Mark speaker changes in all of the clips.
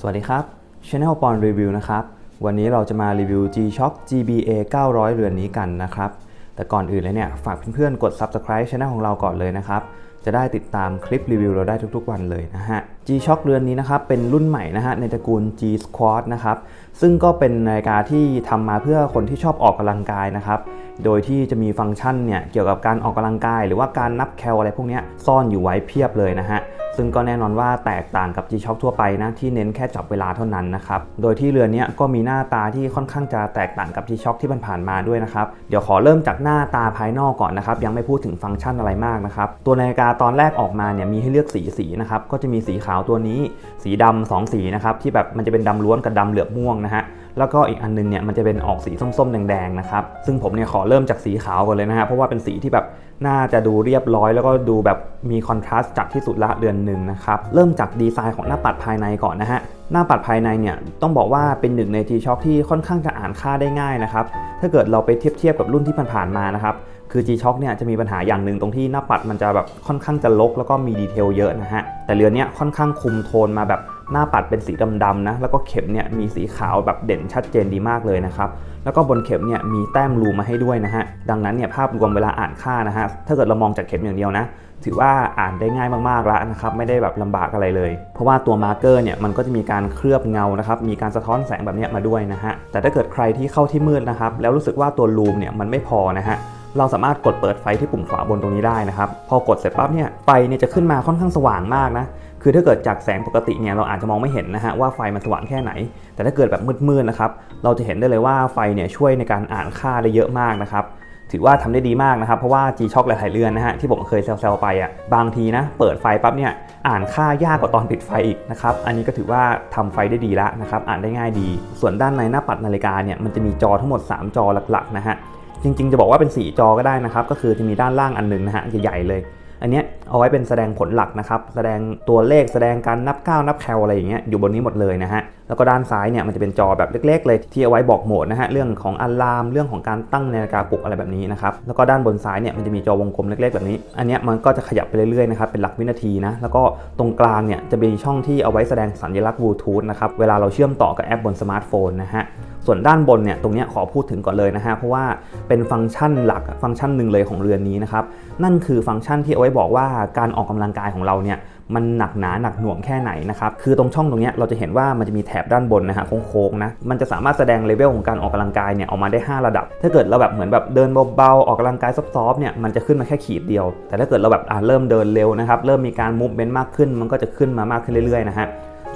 Speaker 1: สวัสดีครับ Channel ปอนรีวิวนะครับ วันนี้เราจะมารีวิว G-Shock GBA 900 เรือนนี้กันนะครับ แต่ก่อนอื่นเลยเนี่ย ฝากเพื่อนๆ กด Subscribe Channel ของเราก่อนเลยนะครับ จะได้ติดตามคลิปรีวิวเราได้ทุกๆวันเลยนะฮะ G-Shock เรือนนี้นะครับ เป็นรุ่นใหม่นะฮะ ในตระกูล G Squad นะครับ ซึ่งก็เป็นนาฬิกาที่ทำมาเพื่อคนที่ชอบออกกำลังกายนะครับ โดยที่จะมีฟังก์ชันเนี่ยเกี่ยวกับการออกกำลังกาย หรือว่าการนับแคลอะไรพวกเนี้ยซ่อนอยู่ไว้เพียบเลยนะฮะ ซึ่งก็แน่นอนว่าแตกต่างกับ G-Shock ทั่วไปนะที่เน้นแค่จับเวลาเท่านั้นนะครับโดยที่เรือนนี้ก็มีหน้าตาที่ค่อนข้างจะแตกต่างกับ G-Shock ที่ผ่านมาด้วยนะครับเดี๋ยวขอเริ่มจากหน้าตาภายนอกก่อนนะครับยังไม่พูดถึงฟังก์ชันอะไรมากนะครับตัวนาฬิกาตอนแรกออกมาเนี่ยมีให้เลือกสีสีนะครับก็จะมีสีขาวตัวนี้ สีดำสองสีนะครับที่แบบมันจะเป็นดำล้วนกับดำเหลือบม่วงนะฮะ แล้วก็อีกอันนึงเนี่ยมันจะเป็นออกสีส้มๆแดงๆนะครับซึ่งผมเนี่ยขอเริ่มจากสีขาวก่อนเลยนะฮะเพราะว่าเป็นสีที่แบบน่าจะดูเรียบร้อย แล้วก็ดูแบบมีคอนทราสต์จัดที่สุดละเดือนหนึ่งนะครับเริ่มจากดีไซน์ของหน้าปัดภายในก่อนนะฮะหน้าปัดภายในเนี่ยต้องบอกว่าเป็นหนึ่งใน G-Shock ที่ค่อนข้างจะอ่านค่าได้ง่ายนะครับถ้าเกิดเราไปเทียบเทียบกับรุ่นที่ผ่านๆมานะครับคือ G-Shock เนี่ยจะมีปัญหาอย่างหนึ่งตรงที่หน้าปัดมันจะแบบค่อนข้างจะลกแล้วก็มีดีเทลเยอะนะฮะแต่เรือนเนี้ยค่อนข้างคุมโทนมาแบบ หน้าปัดเป็นสีดำๆนะ แล้วก็เข็มเนี่ยมีสีขาวแบบเด่นชัดเจนดีมากเลยนะครับ แล้วก็บนเข็มเนี่ยมีแต้มรูมาให้ด้วยนะฮะ ดังนั้นเนี่ยภาพรวมเวลาอ่านค่านะฮะ ถ้าเกิดเรามองจากเข็มอย่างเดียวนะ ถือว่าอ่านได้ง่ายมากๆแล้วนะครับ ไม่ได้แบบลำบากอะไรเลย เพราะว่าตัวมาร์กเกอร์เนี่ยมันก็จะมีการเคลือบเงานะครับ มีการสะท้อนแสงแบบเนี้ยมาด้วยนะฮะ แต่ถ้าเกิดใครที่เข้าที่มืดนะครับ แล้วรู้สึกว่าตัวลูมเนี่ยมันไม่พอนะฮะเราสามารถกดเปิดไฟที่ปุ่มขวาบนตรงนี้ได้นะครับ พอกดเสร็จปั๊บเนี่ยไฟเนี่ยจะขึ้นมาค่อนข้างสว่างมากนะ คือถ้าเกิดจากแสงปกติเนี่ยเราอาจจะมองไม่เห็นนะฮะว่าไฟมันสว่างแค่ไหน แต่ถ้าเกิดแบบมืดๆนะครับเราจะเห็นได้เลยว่าไฟเนี่ยช่วยในการอ่านค่าได้เยอะมากนะครับถือว่าทำได้ดีมากนะครับ เพราะว่า G-Shock หลายๆเรือนนะฮะที่ผมเคยแซวๆไปอะบางทีนะเปิดไฟปั๊บเนี่ยอ่านค่ายากกว่าตอนปิดไฟอีกนะครับอันนี้ก็ถือว่าทำไฟได้ดีล้วนะครับอ่านได้ง่ายดี ส่วนด้านในหน้าปัดนาฬิกาเนี่ยมันจะมีจอทั้งหมด 3 จอหลักๆนะฮะจริงๆ จะบอกว่าเป็น 4 จอก็ได้นะครับก็คือจะมีด้านล่างอันหนึงนะฮะใหญ่ๆเลย อันเนี้ยเอาไว้เป็นแสดงผลหลักนะครับ แสดงตัวเลขแสดงการนับก้าวนับแคลอะไรอย่างเงี้ยอยู่บนนี้หมดเลยนะฮะ แล้วก็ด้านซ้ายเนี่ยมันจะเป็นจอแบบเล็ก ๆ เลยที่เอาไว้บอกโหมดนะฮะเรื่องของอะลามเรื่องของการตั้งนาฬิกาปลุกอะไรแบบนี้นะครับแล้วก็ด้านบนซ้ายเนี่ยมันจะมีจอวงกลมเล็ก ๆ แบบนี้ อันนี้มันก็จะขยับไปเรื่อยๆนะครับเป็นหลักวินาทีนะแล้วก็ตรงกลางเนี่ยจะมีช่องที่เอาไว้แสดงสัญลักษณ์บลูทูธนะครับเวลาเราเชื่อมต่อกับแอปบนสมาร์ทโฟนนะฮะส่วนด้านบนเนี่ยตรงนี้ขอพูดถึงก่อนเลยนะฮะเพราะว่าเป็นฟังก์ชันหลักฟังก์ชันหนึ่งเลยของเรือนนี้นะครับนั่นคือฟังก์ชันที่เอาไว้บอกว่าการออกกำลังกายของเราเนี่ย มันหนักหนาหนักหน่วงแค่ไหนนะครับ คือตรงช่องตรงนี้เราจะเห็นว่ามันจะมีแถบด้านบนนะฮะโค้งๆนะ มันจะสามารถแสดงเลเวลของการออกกำลังกายเนี่ยออกมาได้ 5 ระดับ ถ้าเกิดเราแบบเหมือนแบบเดินเบาๆออกกำลังกายซอฟๆเนี่ยมันจะขึ้นมาแค่ขีดเดียว แต่ถ้าเกิดเราแบบอ่าเริ่มเดินเร็วนะครับเริ่มมีการมูฟเมนต์มากขึ้น มันก็จะขึ้นมามากขึ้นเรื่อยๆนะฮะ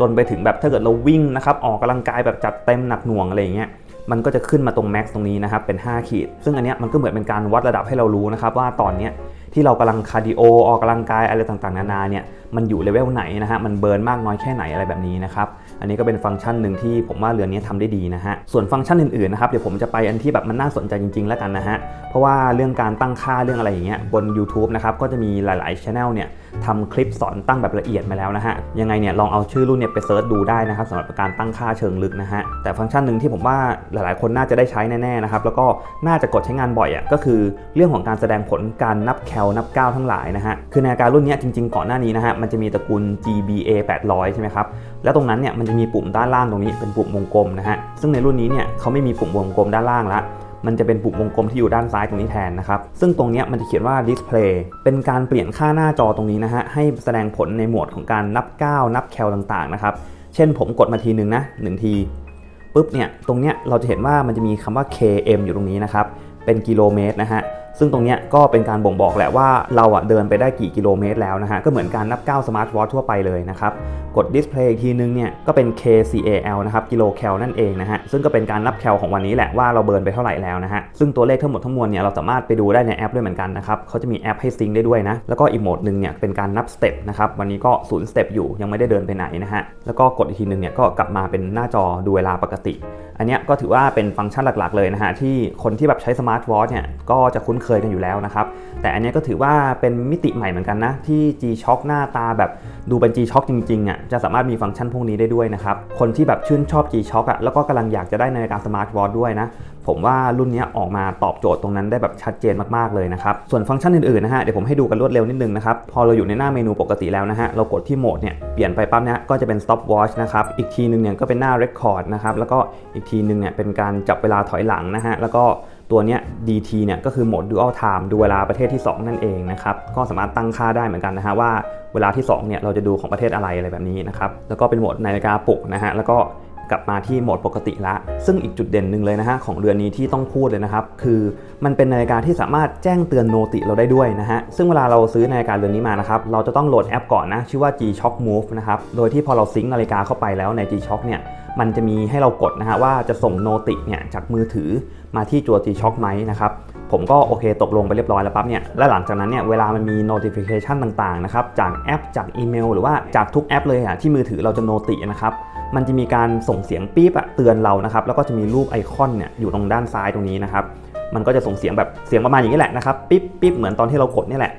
Speaker 1: จนไปถึงแบบถ้าเกิดเราวิ่งนะครับออกกำลังกายแบบจัดเต็มหนักหน่วงอะไรอย่างเงี้ยมันก็จะขึ้นมาตรงแม็กซ์ตรงนี้นะครับเป็น 5 ขีด ซึ่งอันเนี้ยมันก็เหมือนเป็นการวัดระดับให้เรารู้นะครับว่าตอนเนี้ยที่เรากำลังคาร์ดิโอออกกำลังกายอะไรต่างๆ นานาเนี่ย มันอยู่เลเวลไหนนะฮะ มันเบิร์นมากน้อยแค่ไหนอะไรแบบนี้นะครับ อันนี้ก็เป็นฟังก์ชันหนึ่งที่ผมว่าเรือนนี้ทำได้ดีนะฮะ ส่วนฟังก์ชันอื่นๆนะครับ เดี๋ยวผมจะไปอันที่แบบมันน่าสนใจจริงๆ แล้วกันนะฮะ เพราะว่าเรื่องการตั้งค่าเรื่องอะไรอย่างเงี้ยบน YouTube นะครับก็จะมีหลายๆช anel เนี่ยทำคลิปสอนตั้งแบบละเอียดมาแล้วนะฮะ ยังไงเนี่ยลองเอาชื่อรุ่นเนี่ยไปเซิร์ชดูได้นะครับสำหรับการตั้งค่าเชิงลึกนะฮะ แต่ฟังก์ชันหนึ่งที่ผมว่าหลายๆ คนน่าจะได้ใช้แน่ๆนะครับ แล้วก็น่าจะกดใช้งานบ่อยอะก็คือเรื่องของการแสดงผลการนับแคลนับก้าวทั้งหลายนะฮะ คือนาฬิการุ่นนี้จริง ๆ ก่อนหน้านี้นะฮะมันจะมีตระกูล GBA 800 ใช่ไหมครับ แล้วตรงนั้นเนี่ยมันจะมีปุ่มด้านล่างตรงนี้เป็นปุ่มวงกลมนะฮะ ซึ่งในรุ่นนี้เนี่ยเขาไม่มีปุ่มวงกลมด้านล่างละมันจะเป็นปุ่มวงกลมที่อยู่ด้านซ้ายตรงนี้แทนนะครับ ซึ่งตรงนี้มันจะเขียนว่า display เป็นการเปลี่ยนค่าหน้าจอตรงนี้นะฮะ ให้แสดงผลในโหมดของการนับก้าวนับแคลต่างๆนะครับ เช่นผมกดมาทีหนึ่งนะหนึ่งทีปุ๊บเนี่ย ตรงเนี้ยเราจะเห็นว่ามันจะมีคำว่า km อยู่ตรงนี้นะครับ เป็นกิโลเมตรนะฮะ ซึ่งตรงนี้ก็เป็นการบ่งบอกแหละว่าเราอะเดินไปได้กี่กิโลเมตรแล้วนะฮะ ก็เหมือนการนับก้าวสมาร์ทวอททั่วไปเลยนะครับ กด Display อีกทีนึงเนี่ยก็เป็น KCAL นะครับกิโลแคลนั่นเองนะฮะ ซึ่งก็เป็นการนับแคลของวันนี้แหละว่าเราเบิร์นไปเท่าไหร่แล้วนะฮะ ซึ่งตัวเลขทั้งหมดทั้งมวลเนี่ยเราสามารถไปดูได้ในแอปด้วยเหมือนกันนะครับเขาจะมีแอปให้ซิงค์ได้ด้วยนะ แล้วก็อีกโหมดหนึ่งเนี่ยเป็นการนับสเต็ปนะครับวันนี้ก็ศูนย์สเต็ปอยู่ยังไม่ได้เดินไปไหนนะฮะแล้วก็กดอีกทีนึงเนี่ยก็กลับมาเป็นหน้าจอดูเวลาปกติ อันนี้ก็ถือว่าเป็นฟังก์ชันหลักๆเลยนะฮะที่คนที่แบบใช้สมาร์ทวอทเนี่ยก็จะคุ้นเคยกันอยู่แล้วนะครับ แต่อันนี้ก็ถือว่าเป็นมิติใหม่เหมือนกันนะ ที่ G-Shock หน้าตาแบบดูเป็น G-Shock จริงๆอะจะสามารถมีฟังก์ชันพวกนี้ได้ด้วยนะครับ คนที่แบบชื่นชอบ G-Shock อะแล้วก็กำลังอยากจะได้นาฬิกาสมาร์ทวอทด้วยนะ ผมว่ารุ่นนี้ออกมาตอบโจทย์ตรงนั้นได้แบบชัดเจนมากๆเลยนะครับส่วนฟังก์ชันอื่นๆนะฮะเดี๋ยวผมให้ดูกันรวดเร็วนิดนึงนะครับพอเราอยู่ในหน้าเมนูปกติแล้วนะฮะเรากดที่โหมดเนี่ยเปลี่ยนไปปั๊บเนี่ยก็จะเป็น stop watch นะครับอีกทีนึงเนี่ยก็เป็นหน้า record นะครับแล้วก็อีกทีนึงเนี่ยเป็นการจับเวลาถอยหลังนะฮะ แล้วก็ตัวเนี้ย DT เนี่ยก็คือโหมด dual time ดูเวลาประเทศที่ 2 นั่นเองนะครับ ก็สามารถตั้งค่าได้เหมือนกันนะฮะว่าเวลาที่2เนี่ยเราจะดูของประเทศอะไรอะไรแบบนี้นะครับ แล้วก็เป็นโหมดนาฬิกาปลุกนะฮะ แล้วก็ กลับมาที่โหมดปกติละ ซึ่งอีกจุดเด่นหนึ่งเลยนะฮะของเรือนนี้ที่ต้องพูดเลยนะครับ คือมันเป็นนาฬิกาที่สามารถแจ้งเตือนโนติเราได้ด้วยนะฮะ ซึ่งเวลาเราซื้อนาฬิกาเรือนนี้มานะครับ เราจะต้องโหลดแอปก่อนนะ ชื่อว่า G-Shock Move นะครับ โดยที่พอเราซิงค์นาฬิกาเข้าไปแล้วใน G-Shock เนี่ย มันจะมีให้เรากดนะฮะว่าจะส่งโนติเนี่ยจากมือถือมาที่ตัว G-Shock ไหมนะครับผมก็โอเคตกลงไปเรียบร้อยแล้วปั๊บเนี่ย และหลังจากนั้นเนี่ยเวลามันมี notification ต่างๆนะครับ จากแอปจากอีเมล หรือว่าจากทุกแอปเลยอะที่มือถือเราจะโนตินะครับ มันจะมีการส่งเสียงปี๊บอะเตือนเรานะครับ แล้วก็จะมีรูปไอคอนเนี่ยอยู่ตรงด้านซ้ายตรงนี้นะครับ มันก็จะส่งเสียงแบบเสียงประมาณอย่างนี้แหละนะครับ ปิ๊บปิ๊บเหมือนตอนที่เรากดนี่แหละ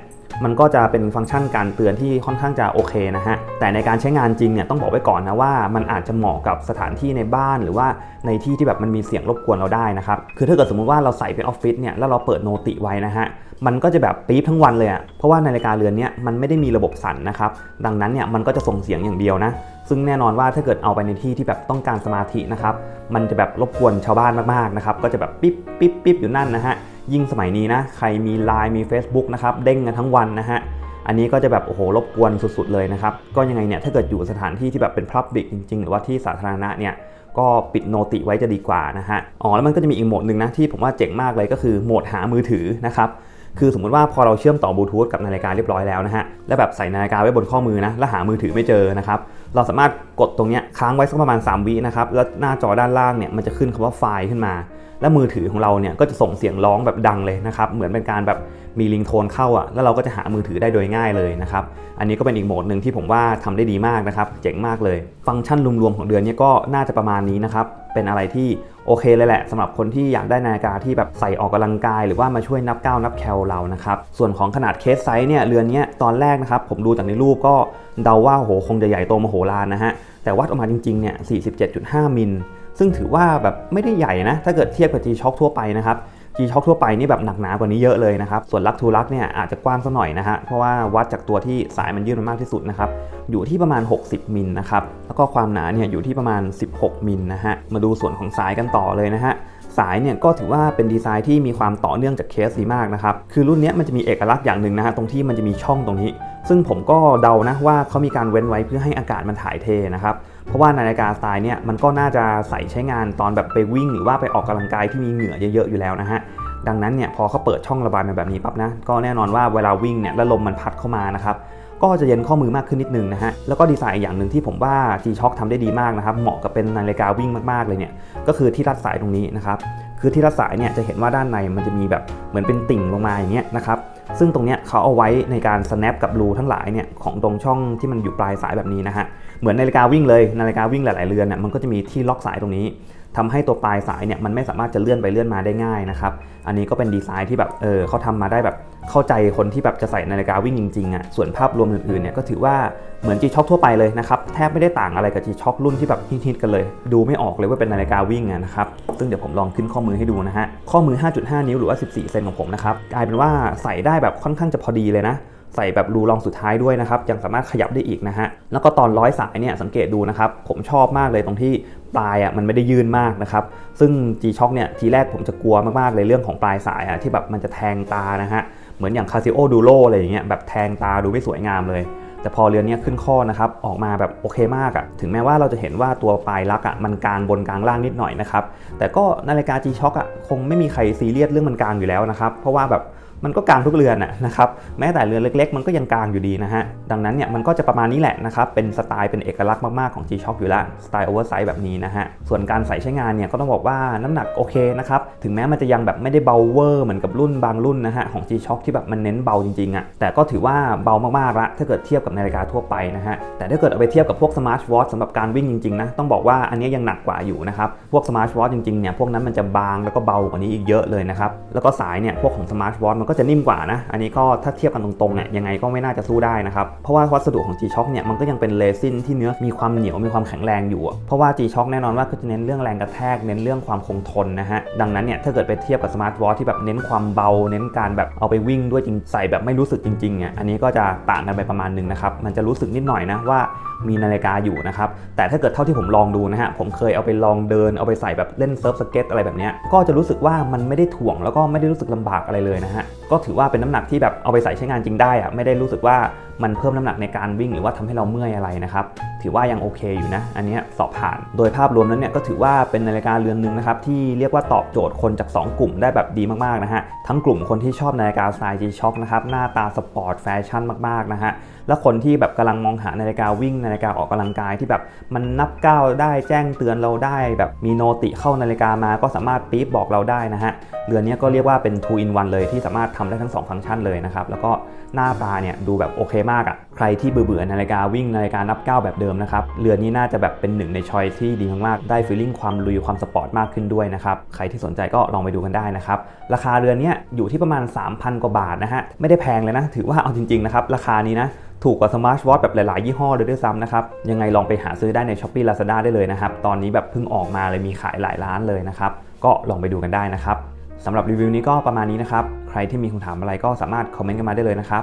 Speaker 1: มันก็จะเป็นฟังก์ชันการเตือนที่ค่อนข้างจะโอเคนะฮะ แต่ในการใช้งานจริงเนี่ยต้องบอกไว้ก่อนนะว่ามันอาจจะเหมาะกับสถานที่ในบ้านหรือว่าในที่ที่แบบมันมีเสียงรบกวนเราได้นะครับ คือถ้าเกิดสมมุติว่าเราใส่ไปออฟฟิศเนี่ยแล้วเราเปิดโนติไว้นะฮะ มันก็จะแบบปี๊บทั้งวันเลยอะเพราะว่านาฬิกาเรือนเนี้ยมันไม่ได้มีระบบสั่นนะครับ ดังนั้นเนี่ยมันก็จะส่งเสียงอย่างเดียวนะ ซึ่งแน่นอนว่าถ้าเกิดเอาไปในที่ที่แบบต้องการสมาธินะครับ มันจะแบบรบกวนชาวบ้านมากๆนะครับ ก็จะแบบปิ๊บปิ๊บปิ๊บอยู่นั่นนะฮะ ยิ่งสมัยนี้นะ ใครมี Line มี Facebook นะครับเด้งกันทั้งวันนะฮะอันนี้ก็จะแบบโอ้โหรบกวนสุดๆเลยนะครับ ก็ยังไงเนี่ยถ้าเกิดอยู่สถานที่ที่แบบเป็นพับบิกจริง ๆ หรือว่าที่สาธารณะเนี่ยก็ปิดโนติไว้จะดีกว่านะฮะอ๋อแล้วมันก็จะมีอีกโหมดหนึ่งนะที่ผมว่าเจ๋งมากเลยก็คือโหมดหามือถือนะครับคือสมมุติว่าพอเราเชื่อมต่อบลูทูธกับนาฬิกาเรียบร้อยแล้วนะฮะแล้วแบบใส่นาฬิกาไว้บนข้อมือนะแล้วหามือถือไม่เจอนะครับเราสามารถกดตรงเนี้ยค้างไว้สักประมาณ 3 วินะครับแล้วหน้าจอด้านล่างเนี่ยมันจะขึ้นคำว่าไฟล์ขึ้นมาแล้วมือถือของเราเนี่ยก็จะส่งเสียงร้องแบบดังเลยนะครับ เหมือนเป็นการแบบมีลิงโทนเข้าอะ แล้วเราก็จะหามือถือได้โดยง่ายเลยนะครับ อันนี้ก็เป็นอีกโหมดหนึ่งที่ผมว่าทำได้ดีมากนะครับ เจ๋งมากเลย ฟังก์ชันรวมๆของเดือนนี้ก็น่าจะประมาณนี้นะครับ เป็นอะไรที่โอเคเลยแหละสำหรับคนที่อยากได้นาฬิกาที่แบบใส่ออกกำลังกาย หรือว่ามาช่วยนับก้าวนับแคลเรานะครับ ส่วนของขนาดเคสไซส์เนี่ยเรือนนี้ตอนแรกนะครับผมดูจากในรูปก็เดาว่าโหคงจะใหญ่โตมโหฬารนะฮะ แต่วัดออกมาจริงๆเนี่ย47.5 มิล ซึ่งถือว่าแบบไม่ได้ใหญ่นะ ถ้าเกิดเทียบกับ G-Shock ทั่วไปนะครับ G-Shock ทั่วไปนี่แบบหนักหนากว่านี้เยอะเลยนะครับ ส่วนลักทูลักเนี่ยอาจจะกว้างสักหน่อยนะฮะ เพราะว่าวัดจากตัวที่สายมันยื่นมามากที่สุดนะครับ อยู่ที่ประมาณ 60มิลนะครับ แล้วก็ความหนาเนี่ยอยู่ที่ประมาณ 16มิลนะฮะ มาดูส่วนของสายกันต่อเลยนะฮะสายเนี่ยก็ถือว่าเป็นดีไซน์ที่มีความต่อเนื่องจากเคสดีมากนะครับ คือรุ่นนี้มันจะมีเอกลักษณ์อย่างหนึ่งนะฮะตรงที่มันจะมีช่องตรงนี้ ซึ่งผมก็เดานะว่าเขามีการเว้นไว้เพื่อให้อากาศมันถ่ายเทนะครับ เพราะว่านาฬิกาสไตล์เนี่ยมันก็น่าจะใส่ใช้งานตอนแบบไปวิ่ง หรือว่าไปออกกำลังกายที่มีเหงื่อเยอะๆอยู่แล้วนะฮะดังนั้นเนี่ยพอเขาเปิดช่องระบายมาแบบนี้ปั๊บนะก็แน่นอนว่าเวลาวิ่งเนี่ยแล้วลมมันพัดเข้ามานะครับก็จะเย็นข้อมือมากขึ้นนิดนึงนะฮะ แล้วก็ดีไซน์อีกอย่างหนึ่งที่ผมว่า G-Shock ทำได้ดีมากนะครับ เหมาะกับเป็นนาฬิกาวิ่งมากๆเลยเนี่ย ก็คือที่รัดสายตรงนี้นะครับ คือที่รัดสายเนี่ยจะเห็นว่าด้านในมันจะมีแบบเหมือนเป็นติ่งลงมาอย่างเงี้ยนะครับ ซึ่งตรงเนี้ยเขาเอาไว้ในการ snap กับรูทั้งหลายเนี่ยของตรงช่องที่มันอยู่ปลายสายแบบนี้นะฮะ เหมือนนาฬิกาวิ่งเลย นาฬิกาวิ่งหลาย ๆ เรือนเนี่ยมันก็จะมีที่ล็อกสายตรงนี้ ทำให้ตัวปลายสายเนี่ยมันไม่สามารถจะเลื่อนไปเลื่อนมาได้ง่ายนะครับ อันนี้ก็เป็นดีไซน์ที่แบบเออเขาทำมาได้แบบเข้าใจคนที่แบบจะใส่นาฬิกาวิ่งจริงๆอะ ส่วนภาพรวมอื่นๆเนี่ยก็ถือว่าเหมือน G-Shock ทั่วไปเลยนะครับ แทบไม่ได้ต่างอะไรกับ G-Shock รุ่นที่แบบฮิตๆกันเลย ดูไม่ออกเลยว่าเป็นนาฬิกาวิ่งะนะครับ ซึ่งเดี๋ยวผมลองขึ้นข้อมือให้ดูนะฮะ ข้อมือ 5.5 นิ้วหรือว่า 14 เซนของผมนะครับกลายเป็นว่าใส่ได้แบบค่อนข้างจะพอดีเลยนะใส่แบบรูรองสุดท้ายด้วยนะครับ ยังสามารถขยับได้อีกนะฮะ แล้วก็ตอนร้อยสายเนี่ยสังเกตดูนะครับ ผมชอบมากเลยตรงที่ ปลายอะมันไม่ได้ยืนมากนะครับซึ่ง G-Shock เนี่ยทีแรกผมจะกลัวมากๆเลยเรื่องของปลายสายอะที่แบบมันจะแทงตานะฮะเหมือนอย่าง Casio Duro อะไรอย่างเงี้ยแบบแทงตาดูไม่สวยงามเลย แต่พอเรือนนี้ขึ้นข้อนะครับออกมาแบบโอเคมากอะ่ะถึงแม้ว่าเราจะเห็นว่าตัวปลายลักอะ่ะมันกลางบนกลางล่างนิดหน่อยนะครับแต่ก็นาฬิกา G-Shock อะคงไม่มีใครซีเรียสเรื่องมันกลางอยู่แล้วนะครับเพราะว่าแบบ มันก็กลางทุกเรือนนะครับแม้แต่เรือนเล็ก ๆ มันก็ยังกลางอยู่ดีนะฮะดังนั้นเนี่ยมันก็จะประมาณนี้แหละนะครับเป็นสไตล์เป็นเอกลักษณ์มากๆของ G-Shock อยู่แล้วสไตล์โอเวอร์ไซส์แบบนี้นะฮะส่วนการใส่ใช้งานเนี่ยก็ต้องบอกว่าน้ำหนักโอเคนะครับถึงแม้มันจะยังแบบไม่ได้เบาเวอร์เหมือนกับรุ่นบางรุ่นนะฮะของ G-Shock ที่แบบมันเน้นเบาจริงๆอะ่ะแต่ก็ถือว่าเบามากๆละถ้าเกิดเทียบกับนาฬิกาทั่วไปนะฮะแต่ถ้าเกิดเอาไปเทียบกับพวกสมาร์ทวอทสำหรับการวิ่งจริงๆนะต้องบอกว่าอันนี้ยังหนักกว่าอยู่นะครับพวกสมาร์ทวอทจริงๆเนี่ยพวกนั้นมันจะบางแล้วก็เบากว่านี้อีกเยอะเลยนะครับแล้วก็สายเนี่ยพวกของสมาร์ทวอทมันก็จะนิ่มกว่านะ อันนี้ก็ถ้าเทียบกันตรงๆเนี่ยยังไงก็ไม่น่าจะสู้ได้นะครับ เพราะว่าวัสดุของ G-Shock เนี่ยมันก็ยังเป็นเรซินที่เนื้อมีความเหนียวมีความแข็งแรงอยู่ เพราะว่า G-Shock แน่นอนว่าก็จะเน้นเรื่องแรงกระแทกเน้นเรื่องความคงทนนะฮะ ดังนั้นเนี่ยถ้าเกิดไปเทียบกับสมาร์ทวอทที่แบบเน้นความเบา เน้นการแบบเอาไปวิ่งด้วยจริงใส่แบบไม่รู้สึกจริงๆเนี่ยอันนี้ก็จะต่างกันไปประมาณหนึงนะครับ มันจะรู้สึกนิดหน่อยนะว่ามีนาฬิกาอยู่นะครับ แต่ถ้าเกิดเท่าที่ผมลองดูนะฮะ ผมเคยเอาไปลองเดิน เอาไปใส่แบบเล่นเซิร์ฟสเก็ตอะไรแบบนี้ ก็จะรู้สึกว่ามันไม่ได้ถ่วงแล้วก็ไม่ได้รู้สึกลำบากอะไรเลยนะฮะก็ถือว่าเป็นน้ำหนักที่แบบเอาไปใส่ใช้งานจริงได้อะไม่ได้รู้สึกว่ามันเพิ่มน้ำหนักในการวิ่งหรือว่าทำให้เราเมื่อยอะไรนะครับ ถือว่ายังโอเคอยู่นะ อันนี้สอบผ่าน โดยภาพรวมนั้นเนี่ยก็ถือว่าเป็นนาฬิกาเรือนหนึ่งนะครับที่เรียกว่าตอบโจทย์คนจาก 2 กลุ่มได้แบบดีมากๆนะฮะ ทั้งกลุ่มคนที่ชอบนาฬิกาสไตล์ G-Shock นะครับ หน้าตาสปอร์ตแฟชั่นมากๆนะฮะ และคนที่แบบกำลังมองหานาฬิกาวิ่งนาฬิกาออกกำลังกายที่แบบมันนับก้าวได้แจ้งเตือนเราได้ แบบมีโนติเข้านาฬิกามาก็สามารถปี๊บบอกเราได้นะฮะ เรือนนี้ก็เรียกว่าเป็น 2 in 1เลยที่สามารถทำได้ทั้ง 2 ฟังก์ชันเลยนะครับ แล้วก็หน้าตาเนี่ยดูแบบโอเคมากอะ่ะใครที่เบื่อนาฬิกาวิ่งนาฬิกานับก้าวแบบเดิมนะครับเรือนนี้น่าจะแบบเป็นหนึ่งในชอยที่ดีมากๆได้ฟีลลิ่งความลุยความสปอร์ตมากขึ้นด้วยนะครับใครที่สนใจก็ลองไปดูกันได้นะครับราคาเรือนนี้อยู่ที่ประมาณ 3,000 กว่าบาทนะฮะไม่ได้แพงเลยนะ ถือว่าเอาจริงๆนะครับราคานี้นะถูกกว่าสมาร์ทวอทแบบหลาย ๆ ยี่ห้อเลยด้วยซ้ำนะครับ ยังไงลองไปหาซื้อได้ใน s h อ p e e Lazada ได้เลยนะครับ ตอนนี้แบบเพิ่งออกมาเลยมีขายหลายร้านเลยนะครับ ก็ลองไปดูกันได้นะครับสำหรับรีวิวนี้ก็ประมาณนี้นะครับ ใครที่มีคำถามอะไรก็สามารถคอมเมนต์กันมาได้เลยนะครับ